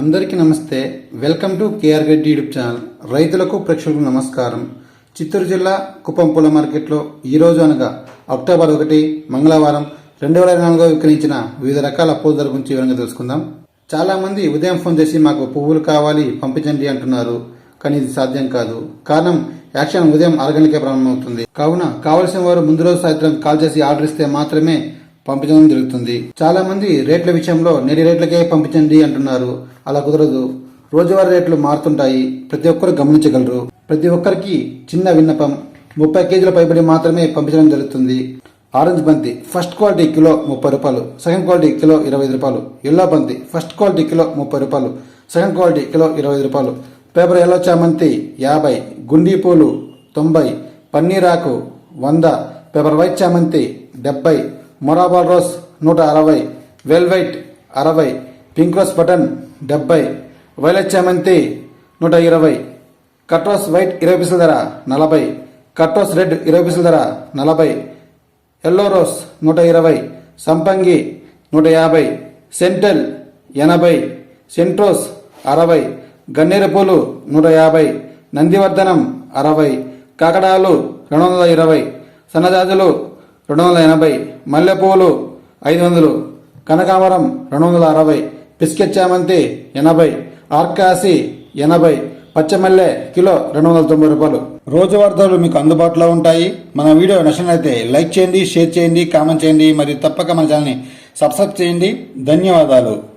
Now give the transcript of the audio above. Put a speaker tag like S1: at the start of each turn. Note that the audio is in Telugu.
S1: అందరికీ నమస్తే. Welcome to KR Gaddi YouTube channel. రైతులకు ప్రేక్షకులకు నమస్కారం. చిత్తూరు జిల్లా కుప్పం పూల మార్కెట్లో ఈ రోజు అనగా అక్టోబర్ ఒకటి మంగళవారం రెండు వేల ఇరవై నాలుగులో విక్రయించిన వివిధ రకాల పూల ధర గురించి వివరంగా తెలుసుకుందాం. చాలామంది ఉదయం ఫోన్ చేసి మాకు పువ్వులు కావాలి పంపించండి అంటున్నారు. కానీ ఇది సాధ్యం కాదు. కారణం యాక్షన్ ఉదయం ఆరు గంటలకే ప్రారంభమవుతుంది. కావున కావలసిన వారు ముందు రోజు సాయంత్రం కాల్ చేసి ఆర్డర్ ఇస్తే మాత్రమే పంపించడం జరుగుతుంది. చాలా మంది రేట్ల విషయంలో నేటి రేట్లకే పంపించండి అంటున్నారు. అలా కుదరదు. రోజువారీ రేట్లు మారుతుంటాయి. ప్రతి ఒక్కరు గమనించగలరు. ప్రతి ఒక్కరికి చిన్న విన్నపం. ముప్పై కేజీల పైబడి మాత్రమే పంపించడం జరుగుతుంది. ఆరెంజ్ బంతి ఫస్ట్ క్వాలిటీ కిలో ముప్పై రూపాయలు. సెకండ్ క్వాలిటీ కిలో ఇరవై ఐదు రూపాయలు. ఎల్లో బంతి ఫస్ట్ క్వాలిటీ కిలో ముప్పై రూపాయలు. సెకండ్ క్వాలిటీ కిలో ఇరవై ఐదు రూపాయలు. పేపర్ ఎల్లో చామంతి యాభై. గుండీ పూలు తొంభై. పన్నీరాకు వంద. పేపర్ వైట్ చామంతి డెబ్బై. మొరాబాల్ రోస్ నూట అరవై వెల్వైట్ అరవై పింక్ రోస్ బటన్ డెబ్బై వైలెట్ చామంతి నూట ఇరవై కట్రోస్ వైట్ ఇరవై పీసుల ధర నలభై కట్రోస్ రెడ్ ఇరవై పీసుల ధర నలభై ఎల్లో రోస్ నూట ఇరవై సంపంగి నూట యాభై సెంటెల్ ఎనభై సెంట్రోస్ అరవై గన్నేరు పూలు నూట యాభై నందివర్ధనం అరవై కాకడాలు రెండు వందల ఇరవై సన్నజాజులు రెండు వందల ఎనభై మల్లెపూలు ఐదు వందలు కనకామరం రెండు వందల అరవై పిస్కెట్ చామంతి ఎనభై ఆర్కాసి ఎనభై పచ్చమల్లె కిలో రెండు వందల తొంభై రూపాయలు. రోజు ధరలు మీకు అందుబాటులో ఉంటాయి. మన వీడియో నచ్చినట్లయితే లైక్ చేయండి షేర్ చేయండి కామెంట్ చేయండి. మరియు తప్పక మన ఛానల్ని సబ్స్క్రైబ్ చేయండి. ధన్యవాదాలు.